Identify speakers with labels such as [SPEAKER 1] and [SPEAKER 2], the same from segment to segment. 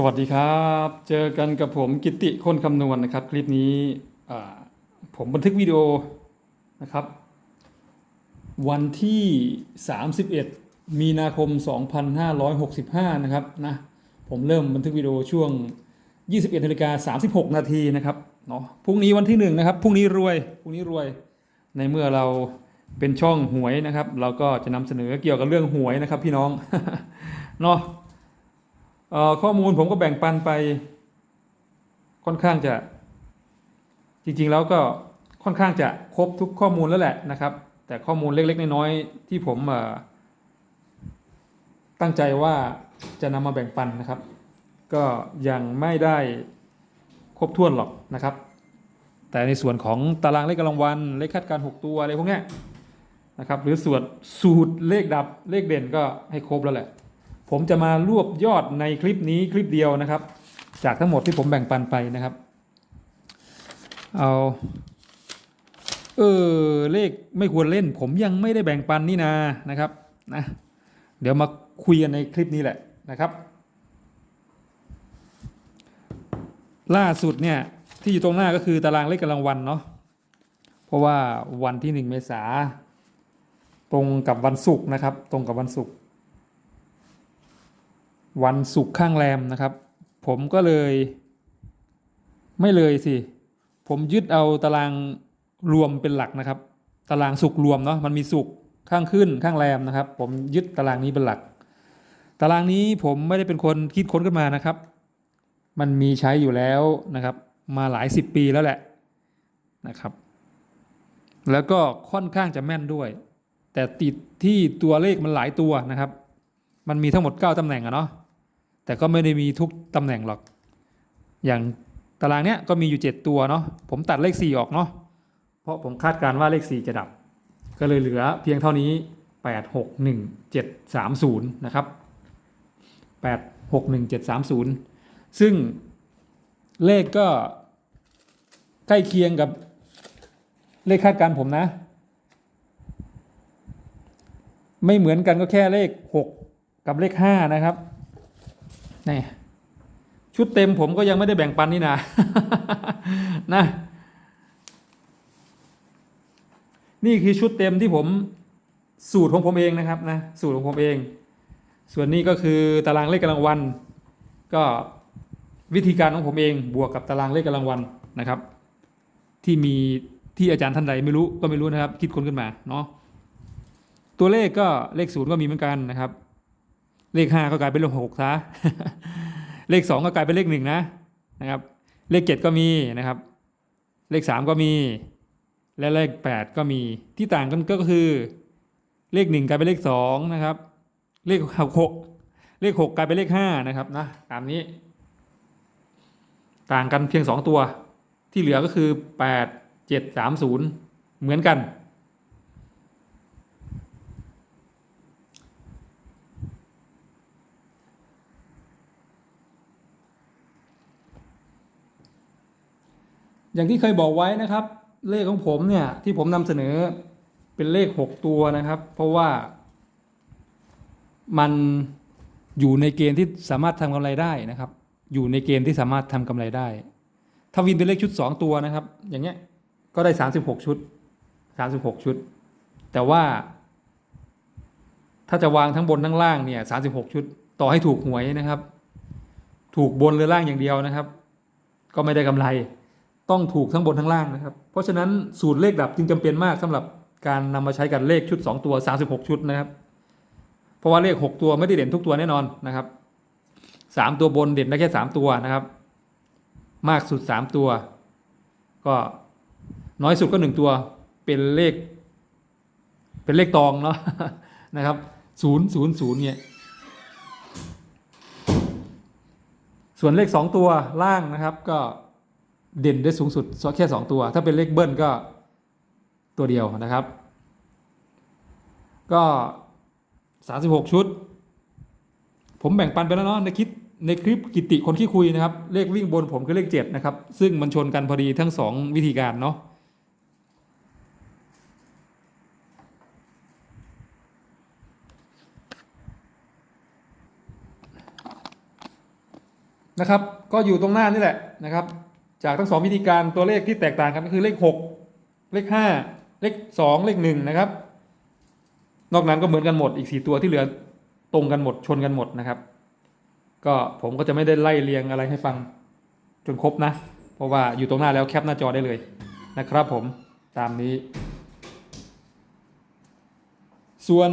[SPEAKER 1] สวัสดีครับ เจอกันกับผมกิติคนคำนวณนะครับ คลิปนี้ผมบันทึกวิดีโอนะครับ วันที่ 31 มีนาคม 2565 นะครับนะผมเริ่มบันทึกวิดีโอช่วง 21นาฬิกา36 นาทีนะครับเนาะพรุ่งนี้วันที่ 1 นะครับพรุ่งนี้รวยพรุ่งนี้รวย ในเมื่อเราเป็นช่องหวยนะครับ เราก็จะนำเสนอเกี่ยวกับเรื่องหวยนะครับพี่น้องเนาะ ข้อมูลผมก็แบ่งปันไปค่อนข้างจะ จริงๆแล้วก็ค่อนข้างจะครบทุกข้อมูลแล้วแหละนะครับ แต่ข้อมูลเล็กๆน้อยๆที่ผมตั้งใจว่าจะนำมาแบ่งปันนะครับ ก็ยังไม่ได้ครบถ้วนหรอกนะครับ แต่ในส่วนของตารางเลขกำลังวันเลขคาดการณ์6ตัวอะไรพวกนี้นะครับ หรือส่วนสูตรเลขดับเลขเด่นก็ให้ครบแล้วแหละ ผมจะมารวบยอดในคลิปนี้คลิปเดียวนะครับ จากทั้งหมดที่ผมแบ่งปันไปนะครับ เอาเออเลขไม่ควรเล่น ผมยังไม่ได้แบ่งปันนี่นานะครับนะเดี๋ยวมาคุยกันในคลิปนี้แหละนะครับ ล่าสุดเนี่ยที่อยู่ตรงหน้าก็คือตารางเลขกำลังวันเนาะเพราะว่าวันที่หนึ่งเมษาตรงกับวันศุกร์นะครับ ตรงกับวันศุกร์ วันศุกร์ข้างแรมนะครับ ผมก็เลย ไม่เลยสิ ผมยึดเอาตารางรวมเป็นหลักนะครับ ตารางสุกรวมเนาะมันมีสุกข้างขึ้นข้างแรมนะครับ ผมยึดตารางนี้เป็นหลัก ตารางนี้ผมไม่ได้เป็นคนคิดค้นขึ้นมานะครับ มันมีใช้อยู่แล้วนะครับ มาหลายสิบปีแล้วแหละนะครับ แล้วก็ค่อนข้างจะแม่นด้วย แต่ติดที่ตัวเลขมันหลายตัวนะครับ มันมีทั้งหมด 9ตำแหน่งอะเนาะ แต่ก็ไม่ได้มีทุกตำแหน่งหรอก อย่างตารางเนี้ยก็มีอยู่ 7 ตัวเนาะ ผมตัดเลข 4 ออกเนาะ เพราะผมคาดการณ์ว่าเลข 4 จะดับ ก็เลยเหลือเพียงเท่านี้ 8 6 1 7 3 0 นะครับ 8 6 1 7 3 0 ซึ่งเลขก็ใกล้เคียงกับเลขคาดการณ์ผมนะ ไม่เหมือนกันก็แค่เลข 6 กับเลข 5 นะครับ นี่ชุดเต็มผมก็ยังไม่ได้แบ่งปันนี่นะนะ นี่คือชุดเต็มที่ผมสูตรของผมเองนะครับนะสูตรของผมเอง ส่วนนี้ก็คือตารางเลขกำลังวัน ก็วิธีการของผมเองบวกกับตารางเลขกำลังวันนะครับ ที่มีที่อาจารย์ท่านใดไม่รู้ก็ไม่รู้นะครับ คิดคนขึ้นมาเนาะตัวเลขก็เลขศูนย์ก็มีเหมือนกันนะครับ เลขห้าก็กลายเป็นเลขหกซะเลขสองก็กลายเป็นเลขหนึ่งนะนะครับ เลขเจ็ดก็มีนะครับ เลขสามก็มี และเลขแปดก็มีที่ต่างกันก็คือ เลขหนึ่งกลายเป็นเลขสองนะครับ เลขหกเลขหกกลายเป็นเลขห้านะครับนะตามนี้ ต่างกันเพียงสองตัว ที่เหลือก็คือแปดเจ็ดสามศูนย์เหมือนกัน อย่างที่เคยบอกไว้นะครับ เลขของผมเนี่ยที่ผมนำเสนอเป็นเลข 6 ตัวนะครับ เพราะว่ามันอยู่ในเกณฑ์ที่สามารถทำกำไรได้นะครับ อยู่ในเกณฑ์ที่สามารถทำกำไรได้ ถ้าวินเป็นเลขชุด 2 ตัวนะครับ อย่างเงี้ยก็ได้ 36 ชุด 36 ชุด แต่ว่า ถ้าจะวางทั้งบนทั้งล่างเนี่ย36 ชุด ต่อให้ถูกหวยนะครับ ถูกบนหรือล่างอย่างเดียวนะครับ ก็ไม่ได้กำไร ต้องถูกทั้งบนทั้งล่างนะครับ เพราะฉะนั้นสูตรเลขดับจึงจำเป็นมากสำหรับการนำมาใช้กับเลขชุด 2 ตัว 36 ชุดนะครับ เพราะว่าเลข 6 ตัวไม่ได้เด่นทุกตัวแน่นอนนะครับ 3 ตัวบนเด่นได้แค่ 3 ตัวนะครับ มากสุด 3 ตัว ก็น้อยสุดก็ 1 ตัวเป็นเลข เป็นเลขตองเนาะนะครับ0 0 0เนี่ยส่วนเลข 2 ตัวล่างนะครับก็ เด่นได้สูงสุดแค่ 2 ตัว ถ้าเป็นเลขเบิ้ลก็ตัวเดียวนะครับ ก็ 36 ชุด ผมแบ่งปันไปแล้วเนาะในคลิปในคลิปกิติคนขี้คุยนะครับ เลขวิ่งบนผมคือเลข 7 นะครับ ซึ่งมันชนกันพอดีทั้ง 2 วิธีการเนาะนะครับ ก็อยู่ตรงหน้านี่แหละนะครับ จากทั้งสองวิธีการตัวเลขที่แตกต่างกันก็คือเลขหกเลขห้าเลขสองเลขหนึ่งนะครับ นอกนั้นก็เหมือนกันหมดอีกสี่ตัวที่เหลือตรงกันหมดชนกันหมดนะครับ ก็ผมก็จะไม่ได้ไล่เรียงอะไรให้ฟังจนครบนะ เพราะว่าอยู่ตรงหน้าแล้วแคปหน้าจอได้เลยนะครับผมตามนี้ ส่วน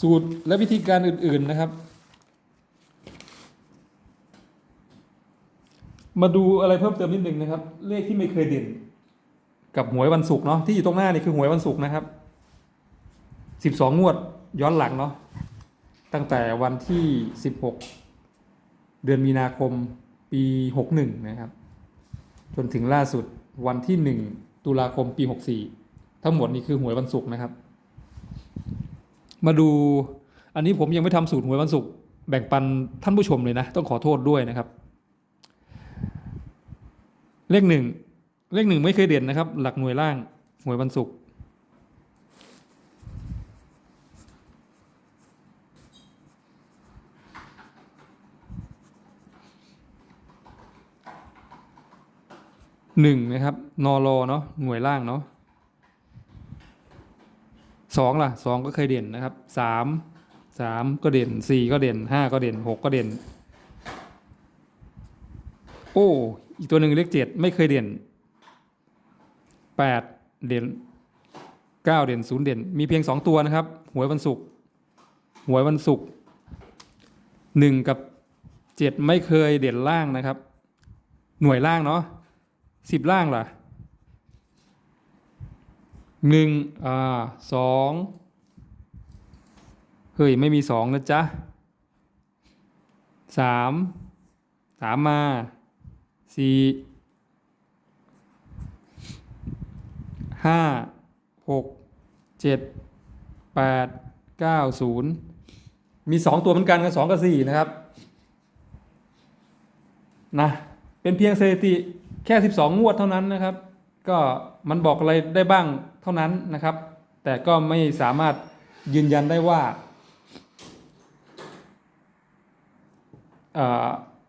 [SPEAKER 1] สูตรและวิธีการอื่นๆนะครับ มาดูอะไรเพิ่มเติมนิดหนึ่งนะครับ เลขที่ไม่เคยเด่น กับหวยวันศุกร์เนาะที่อยู่ตรงหน้านี่คือหวยวันศุกร์นะครับสิบสองงวดย้อนหลังเนาะตั้งแต่วันที่สิบหกเดือนมีนาคมปีหกหนึ่งนะครับ จนถึงล่าสุดวันที่หนึ่งตุลาคมปีหกสี่ทั้งหมดนี่คือหวยวันศุกร์นะครับ มาดูอันนี้ผมยังไม่ทำสูตรหวยวันศุกร์แบ่งปันท่านผู้ชมเลยนะ ต้องขอโทษด้วยนะครับ เลขหนึ่งเลขหนึ่งไม่เคยเด่นนะครับ หลักหน่วยล่างหน่วยวันศุกหนึ่งนะครับนอรอเนาะหน่วยล่างเนาะสองล่ะสองก็เคยเด่นนะครับสามสามก็เด่นสี่ก็เด่นห้าก็เด่นหกก็เด่น โอ้ อีกตัวหนึ่งเลขเจ็ดไม่เคยเด่นแปดเด่นเก้าเด่นศูนย์เด่น มีเพียงสองตัวนะครับ หวยวันศุกร์หวยวันศุกร์หนึ่งกับเจ็ดไม่เคยเด่นล่างนะครับ หน่วยล่างเนาะสิบล่างล่ะหนึ่งอ่าสองเฮ้ย ไม่มีสองนะจ๊ะสามสามมา สี่ห้าหกเจ็ดแปดเก้าศูนย์มีสองตัวเหมือนกันกับสองกับสี่นะครับนะเป็นเพียงสถิติแค่สิบสองงวดเท่านั้นนะครับ ก็มันบอกอะไรได้บ้างเท่านั้นนะครับ แต่ก็ไม่สามารถยืนยันได้ว่า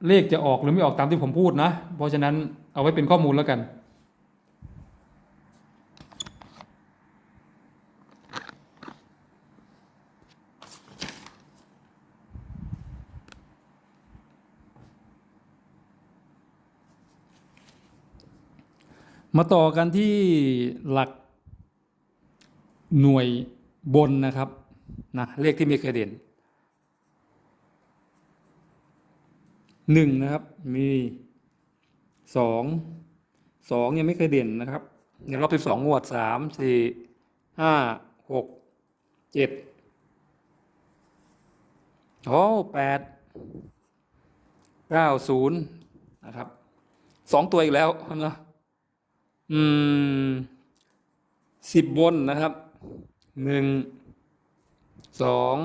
[SPEAKER 1] เลขจะออกหรือไม่ออกตามที่ผมพูดนะ เพราะฉะนั้นเอาไว้เป็นข้อมูลแล้วกัน มาต่อกันที่หลักหน่วยบนนะครับนะเลขที่ม่เคยเด่น หนึ่งนะครับ มีสองสองยังไม่เคยเด่นนะครับในรอบที่สองงวดสามสี่ห้าหกเจ็ดโอ้แปดเก้าศูนย์นะครับสองตัวอีกแล้วนะอืมสิบบนนะครับหนึ่งสอง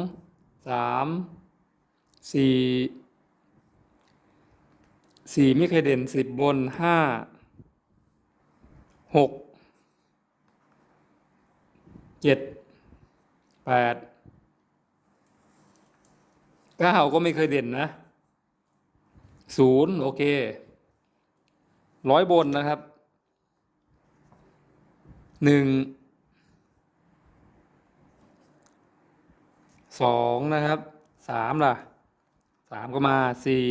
[SPEAKER 1] สามสี่ สี่ไม่เคยเด่นสิบบนห้าหกเจ็ดแปดเก้าก็ไม่เคยเด่นนะศูนย์โอเคร้อยบนนะครับหนึ่งสองนะครับสามล่ะสามก็มาสี่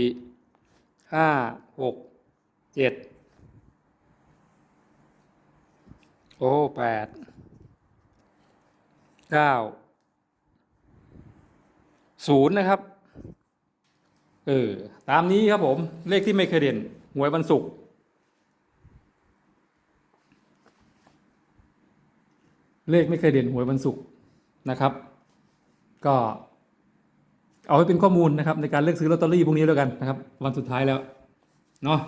[SPEAKER 1] ห้าหกเจ็ดโอ้แปดเก้าศูนย์นะครับ เออ ตามนี้ครับผม เลขที่ไม่เคยเด่นหวยวันศุกร์เลขไม่เคยเด่นหวยวันศุกร์นะครับ ก็ เอาไว้เป็นข้อมูลนะครับ ในการเลือกซื้อลอตเตอรี่พวกนี้แล้วกันนะครับ วันสุดท้ายแล้วเนาะ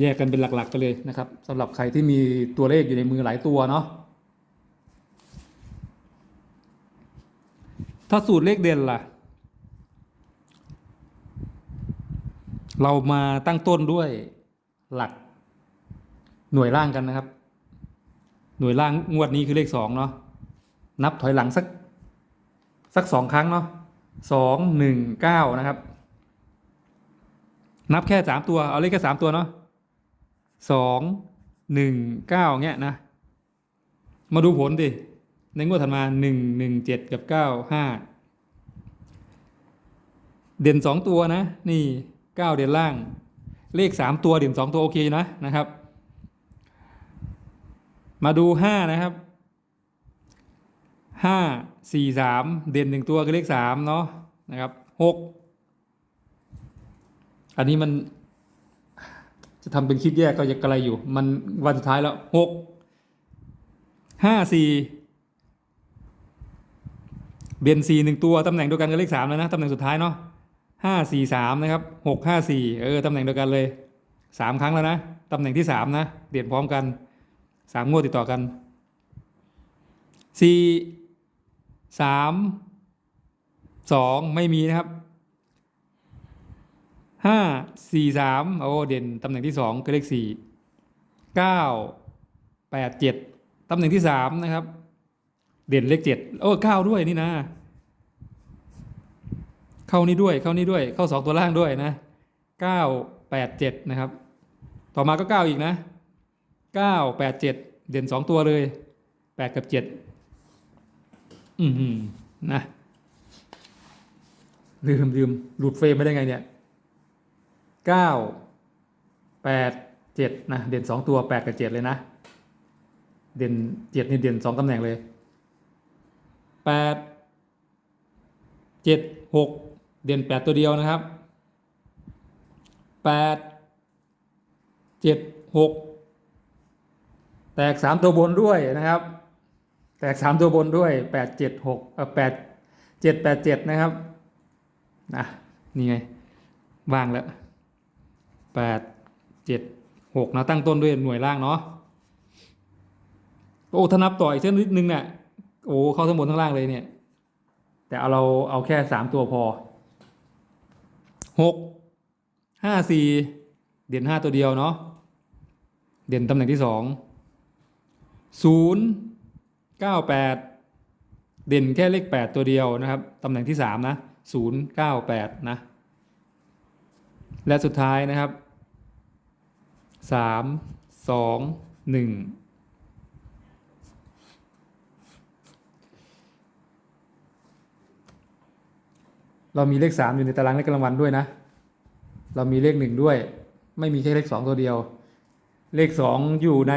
[SPEAKER 1] แยกกันเป็นหลักๆกันเลยนะครับสำหรับใครที่มีตัวเลขอยู่ในมือหลายตัวเนาะถ้าสูตรเลขเด่นล่ะ เรามาตั้งต้นด้วยหลักหน่วยล่างกันนะครับ หน่วยล่างงวดนี้คือเลขสองเนาะนับถอยหลังสัก สักสองครั้งเนาะสองหนึ่งเก้านะครับ นับแค่สามตัว เอาเลขแค่สามตัวเนาะสองหนึ่งเก้าเงี้ยนะ มาดูผลดิในงวดถัดมาหนึ่งหนึ่งเจ็ดกับเก้าห้าเด่นสองตัวนะ นี่เก้าเด่นล่าง เลขสามตัวเด่นสองตัวโอเคนะนะครับ มาดูห้านะครับ ห้าสี่สามเด่นหนึ่งตัวคือเลขสามเนาะนะครับหกอันนี้มันจะทำเป็นคลิปแยกก็ยังกระไรอยู่ มันวันสุดท้ายแล้วหกห้าสี่เด่นสี่หนึ่งตัวตำแหน่งเดียวกันกับเลขสามแล้วนะตำแหน่งสุดท้ายเนาะห้าสี่สามนะครับหกห้าสี่เออตำแหน่งเดียวกันเลยสามครั้งแล้วนะตำแหน่งที่สามนะเด่นพร้อมกันสามงวดติดต่อกันสี่ สามสองไม่มีนะครับห้าสี่สามโอ้เด่นตำแหน่งที่สองคือเลขสี่เก้าแปดเจ็ดตำแหน่งที่สามนะครับ เด่นเลขเจ็ดโอ้เก้าด้วยนี่นะ เข้านี่ด้วยเข้านี่ด้วย เข้าสองตัวล่างด้วยนะเก้าแปดเจ็ดนะครับ ต่อมาก็เก้าอีกนะเก้าแปดเจ็ดเด่นสองตัวเลยแปดกับเจ็ด อืมนะลืมลืมหลุดเฟรมไปได้ไงเนี่ยเก้าแปดเจ็ดนะเด่นสองตัวแปดกับเจ็ดเลยนะ เด่นเจ็ดนี่เด่นสองตำแหน่งเลยแปดเจ็ดหกเด่นแปดตัวเดียวนะครับแปดเจ็ดหกแตกสามตัวบนด้วยนะครับ แตกสามตัวบนด้วยแปดเจ็ดหกเออแปดเจ็ดแปดเจ็ดนะครับนะนี่ไงว่างแล้วแปดเจ็ดหกนะตั้งต้นด้วยหน่วยล่างเนาะโอ้ถ้านับต่ออีกเส้นนิดนึงเนี่ยโอ้เข้าทั้งบนทั้งล่างเลยเนี่ย แต่เอาเราเอาแค่สามตัวพอหกห้าสี่เด่นห้าตัวเดียวเนาะเด่นตำแหน่งที่สองศูนย์ เก้าแปดเด่นแค่เลขแปดตัวเดียวนะครับ ตำแหน่งที่สามนะศูนย์เก้าแปดนะ และสุดท้ายนะครับสามสองหนึ่งเรามีเลขสามอยู่ในตารางเลขกลางวันด้วยนะ เรามีเลขหนึ่งด้วย ไม่มีแค่เลขสองตัวเดียว เลขสองอยู่ใน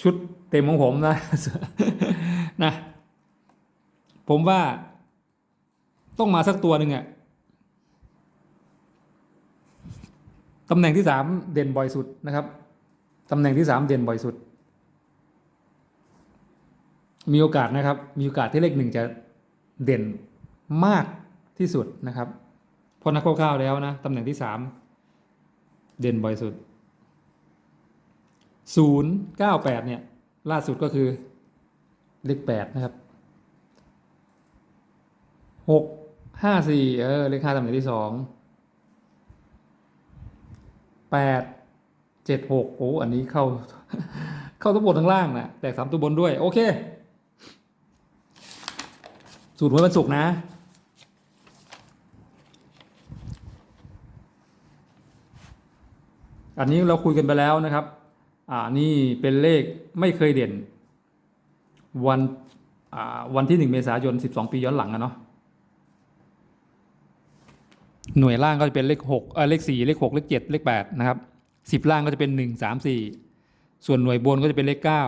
[SPEAKER 1] ชุดเต็มของผมนะ ผมว่า ต้องมาสักตัวหนึ่งอะตำแหน่งที่สามเด่นบ่อยสุดนะครับตำแหน่งที่สามเด่นบ่อยสุด มีโอกาสนะครับ มีโอกาสที่เลขหนึ่งจะเด่นมากที่สุดนะครับพราะนักคร่าวๆแล้วนะตำแหน่งที่สามเด่นบ่อยสุดศูนย์เก้าแปดเนี่ยล่าสุดก็คือเลขแปดนะครับ หกห้าสี่เออเลขห้าตำแหน่งที่สองแปดเจ็ดหกโอ้อันนี้เข้า เข้าทั้งบนทั้งล่างนะแตกสามตัวบนด้วย โอเค สูตรหวยวันศุกร์นะอันนี้เราคุยกันไปแล้วนะครับ อ่า นี่เป็นเลขไม่เคยเด่น วัน อ่า วันที่หนึ่งเมษายนสิบสองปีย้อนหลังอะเนาะ หน่วยล่างก็จะเป็นเลขหกเออเลขสี่เลขหกเลขเจ็ดเลขแปดนะครับสิบล่างก็จะเป็นหนึ่งสามสี่ส่วนหน่วยบนก็จะเป็นเลขเก้า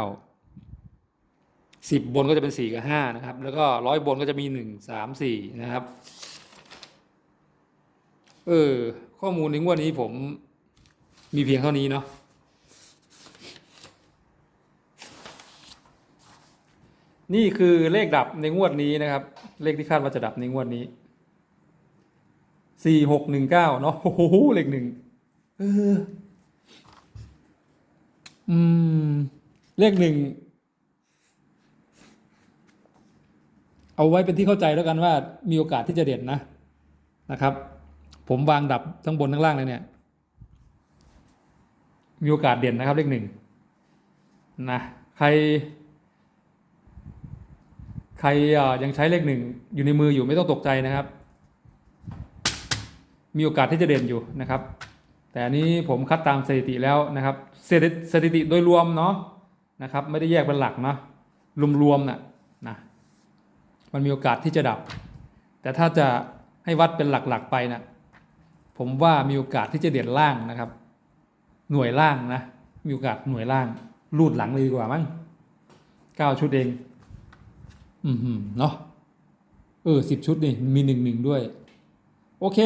[SPEAKER 1] สิบบนก็จะเป็นสี่กับห้านะครับ แล้วก็ร้อยบนก็จะมีหนึ่งสามสี่นะครับ เออ ข้อมูลในงวดนี้ผมมีเพียงเท่านี้เนาะนี่คือเลขดับในงวดนี้นะครับ เลขที่คาดว่าจะดับในงวดนี้ สี่หกหนึ่งเก้าเนาะโอ้โหเลขหนึ่งเอออืม เลขหนึ่ง เอาไว้เป็นที่เข้าใจแล้วกันว่ามีโอกาสที่จะเด่นนะนะครับ ผมวางดับทั้งบนทั้งล่างเลยเนี่ย มีโอกาสเด่นนะครับ เลขหนึ่งนะใคร ใครยังใช้เลขหนึ่งอยู่ในมืออยู่ไม่ต้องตกใจนะครับ มีโอกาสที่จะเด่นอยู่นะครับ แต่อันนี้ผมคัดตามสถิติแล้วนะครับสถิติสถิติโดยรวมเนาะนะครับ ไม่ได้แยกเป็นหลักเนาะรวมๆน่ะนะมันมีโอกาสที่จะดับ แต่ถ้าจะให้วัดเป็นหลักๆไปนะผมว่ามีโอกาสที่จะเด่นล่างนะครับ หน่วยล่างนะมีโอกาสหน่วยล่างรูดหลังเลยดีกว่ามั้งเก้าชุดเอง อืมเนาะเออสิบชุดนี่มีหนึ่งหนึ่งด้วย โอเค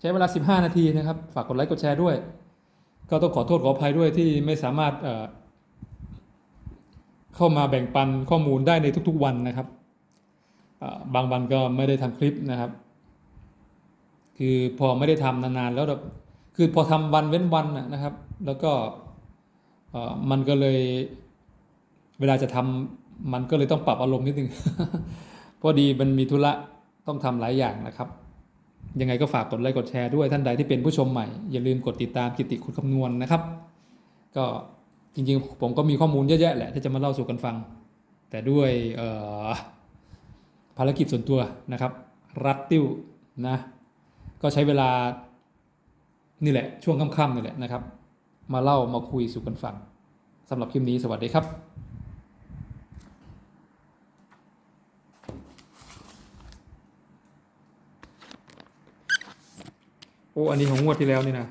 [SPEAKER 1] ใช้เวลา 15 นาทีนะครับ ฝากกดไลค์กดแชร์ด้วย ก็ต้องขอโทษขออภัยด้วยที่ไม่สามารถเข้ามาแบ่งปันข้อมูลได้ในทุกๆวันนะครับ บางวันก็ไม่ได้ทำคลิปนะครับ คือพอไม่ได้ทำนานๆแล้วแบบคือพอทำวันเว้นวันนะครับ แล้วก็มันก็เลยเวลาจะทำมันก็เลยต้องปรับอารมณ์นิดนึงพอดีมันมีธุระต้องทำหลายอย่างนะครับ ยังไงก็ฝากกดไลค์กดแชร์ด้วยท่านใดที่เป็นผู้ชมใหม่ อย่าลืมกดติดตามกิติคุณคำนวณนะครับ ก็จริงๆ ผมก็มีข้อมูลเยอะแยะแหละที่จะมาเล่าสู่กันฟัง แต่ด้วยภารกิจส่วนตัวนะครับ รัดติ้วนะก็ใช้เวลานี่แหละช่วงค่ำๆนี่แหละนะครับ มาเล่ามาคุยสู่กันฟังสำหรับคลิปนี้สวัสดีครับ โอ้อันนี้ของงวดที่แล้วนี่นะ